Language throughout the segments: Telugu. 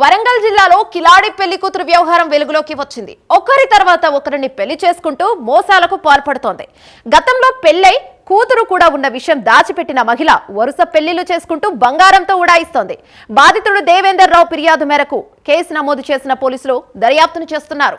వరంగల్ జిల్లాలో కిలాడి పెళ్ళి కూతురు వ్యవహారం వెలుగులోకి వచ్చింది. ఒకరి తర్వాత ఒకరిని పెళ్ళి చేసుకుంటూ మోసాలకు పాల్పడుతోంది. గతంలో పెళ్ళై కూతురు కూడా ఉన్న విషయం దాచిపెట్టిన మహిళ వరుస పెళ్ళిళ్ళు చేసుకుంటూ బంగారంతో ఉడాయిస్తోంది. బాధితుడు దేవేందర్ రావు ఫిర్యాదు మేరకు కేసు నమోదు చేసిన పోలీసులు దర్యాప్తును చేస్తున్నారు.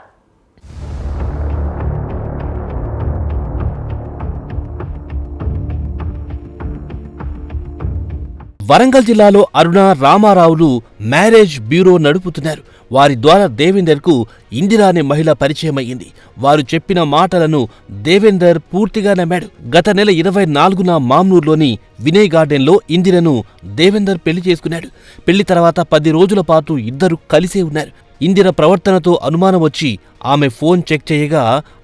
వరంగల్ జిల్లాలో అరుణ రామారావులు మ్యారేజ్ బ్యూరో నడుపుతున్నారు. వారి ద్వారా దేవేందర్కు ఇందిరా అనే మహిళ పరిచయమయ్యింది. వారు చెప్పిన మాటలను దేవేందర్ పూర్తిగా నమ్మాడు. గత నెల ఇరవై నాలుగున మామ్నూర్లోని వినయ్ గార్డెన్లో ఇందిరను దేవేందర్ పెళ్ళి చేసుకున్నాడు. పెళ్ళి తర్వాత పది రోజుల పాటు ఇద్దరు కలిసే ఉన్నారు. ఇందిర ప్రవర్తనతో అనుమానం వచ్చి ఆమె ఫోన్ చెక్ చేయగా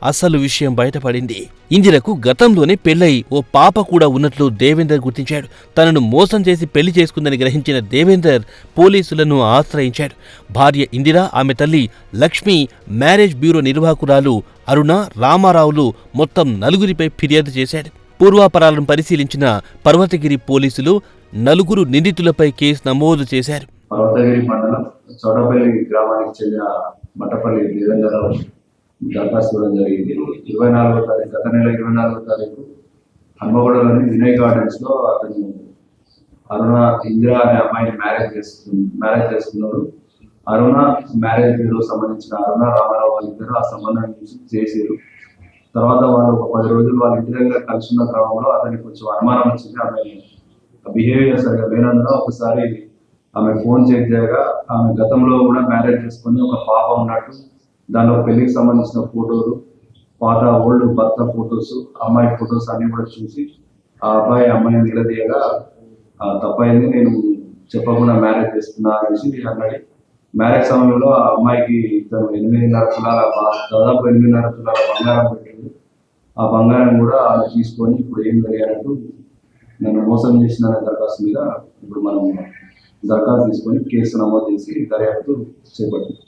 అసలు విషయం బయటపడింది. ఇందిరకు గతంలోనే పెళ్ళై ఓ పాప కూడా ఉన్నట్లు దేవేందర్ గుర్తించాడు. తనను మోసం చేసి పెళ్ళి చేసుకుందని గ్రహించిన దేవేందర్ పోలీసులను ఆశ్రయించాడు. భార్య ఇందిర ఆమె తల్లి లక్ష్మి మ్యారేజ్ బ్యూరో నిర్వాహకురాలు అరుణ రామారావులు మొత్తం నలుగురిపై ఫిర్యాదు చేశాడు పూర్వాపరాలను పరిశీలించిన పర్వతగిరి పోలీసులు నలుగురు నిందితులపై కేసు నమోదు చేశారు. పర్వతగిరి మండలం చోటపల్లి గ్రామానికి చెందిన మట్టపల్లి దేవేంద్రరావు దరఖాస్తు ఇవ్వడం జరిగింది. ఇరవై నాలుగో తారీఖు గత నెల ఇరవై నాలుగో తారీఖు హన్మగూడలోని వినయ్ గార్డెన్స్లో అతను అరుణ ఇందిరా అనే అమ్మాయిని మ్యారేజ్ చేసుకుని మ్యారేజ్ చేస్తున్నారు అరుణ మ్యారేజ్ బ్యూరో సంబంధించిన అరుణ రామారావు వాళ్ళిద్దరు ఆ సంబంధం చేసారు తర్వాత వాళ్ళు ఒక పది రోజులు వాళ్ళ ఇంటి దగ్గర కలిసి ఉన్న క్రమంలో అతనికి కొంచెం అనుమానం వచ్చింది. ఆమె బిహేవియర్ సరిగా లేనందున ఒకసారి ఆమె ఫోన్ చెక్ చేయగా ఆమె గతంలో కూడా మ్యారేజ్ చేసుకుని ఒక పాప ఉన్నట్టు దానిలో పెళ్ళికి సంబంధించిన ఫోటోలు పాత ఓల్డ్ భర్త ఫొటోస్ అమ్మాయి ఫొటోస్ అన్ని కూడా చూసి ఆ అబ్బాయి అమ్మాయిని నిలదీయగా "ఆ, తప్పైంది నేను చెప్పకుండా మ్యారేజ్ చేస్తున్నా అనేసి అన్నాడు. మ్యారేజ్ సమయంలో ఆ అమ్మాయికి తను ఎనిమిదిన్నర తులాల దాదాపు ఎనిమిదిన్నర తులాల బంగారం పెట్టింది ఆ బంగారం కూడా ఆమె తీసుకొని ఇప్పుడు ఏం జరిగారంటూ నన్ను మోసం చేసిన దరఖాస్తు మీద ఇప్పుడు మనం దరఖాస్తు తీసుకొని కేసు నమోదు చేసి దర్యాప్తు చేపట్టింది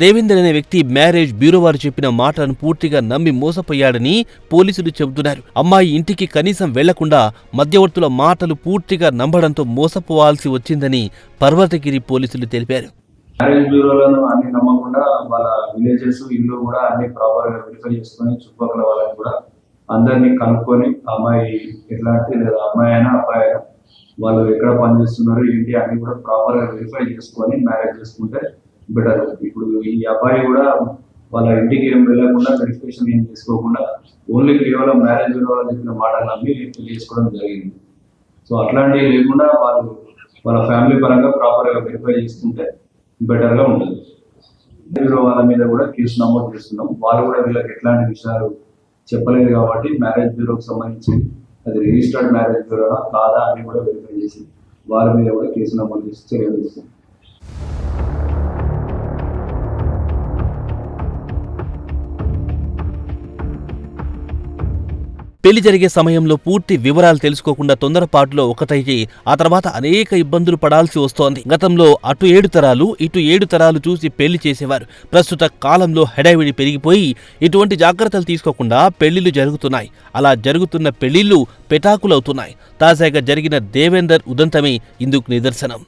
దేవేందర్ అనే వ్యక్తి మ్యారేజ్ బ్యూరో వారు చెప్పిన మాటలను పూర్తిగా నమ్మి మోసపోయాడని పోలీసులు చెబుతున్నారు. అమ్మాయి ఇంటికి కనీసం వెళ్ళకుండా మధ్యవర్తుల మాటలు పూర్తిగా నమ్మడంతో మోసపోవాల్సి వచ్చిందని పర్వతగిరి పోలీసులు తెలిపారు. మ్యారేజ్ బ్యూరోలను అన్ని నమ్మకుండా వాళ్ళ విలేజెస్ ఇల్లు కూడా అన్ని ప్రాపర్గా వెరిఫై చేసుకొని చుట్టుపక్కల వాళ్ళని కూడా అందరినీ కనుక్కొని అమ్మాయి ఎట్లాంటి లేదా అమ్మాయి అయినా అబ్బాయి అయినా వాళ్ళు ఎక్కడ పనిచేస్తున్నారు ఏంటి అన్ని కూడా ప్రాపర్గా వెరిఫై చేసుకొని మ్యారేజ్ చేసుకుంటే బెటర్. ఇప్పుడు ఈ అబ్బాయి కూడా వాళ్ళ ఇంటికి ఏం వెళ్ళకుండా వెరిఫికేషన్ ఏం చేసుకోకుండా ఓన్లీ కేవలం మ్యారేజ్ వాళ్ళు చెప్పిన మాటలు నమ్మి పెళ్ళి చేసుకోవడం జరిగింది. సో అట్లాంటివి లేకుండా వాళ్ళు వాళ్ళ ఫ్యామిలీ పరంగా ప్రాపర్గా వెరిఫై చేసుకుంటే బెటర్గా ఉంటుంది. బ్యూరో వాళ్ళ మీద కూడా కేసు నమోదు చేస్తున్నాం. వాళ్ళు కూడా వీళ్ళకి ఎట్లాంటి విషయాలు చెప్పలేదు కాబట్టి మ్యారేజ్ బ్యూరోకి సంబంధించి అది రిజిస్టర్డ్ మ్యారేజ్ బ్యూరోనా కాదా అని కూడా వెరిఫై చేసి వాళ్ళ మీద కూడా కేసు నమోదు చేసి చర్యలు పెళ్ళి జరిగే సమయంలో పూర్తి వివరాలు తెలుసుకోకుండా తొందరపాటులో ఒకటైతే ఆ తర్వాత అనేక ఇబ్బందులు పడాల్సి వస్తోంది. గతంలో అటు ఏడు తరాలు ఇటు ఏడు తరాలు చూసి పెళ్ళి చేసేవారు. ప్రస్తుత కాలంలో హెడావిడి పెరిగిపోయి ఇటువంటి జాగ్రత్తలు తీసుకోకుండా పెళ్ళిళ్ళు జరుగుతున్నాయి. అలా జరుగుతున్న పెళ్ళిళ్ళు పెటాకులవుతున్నాయి. తాజాగా జరిగిన దేవేందర్ ఉదంతమే ఇందుకు నిదర్శనం.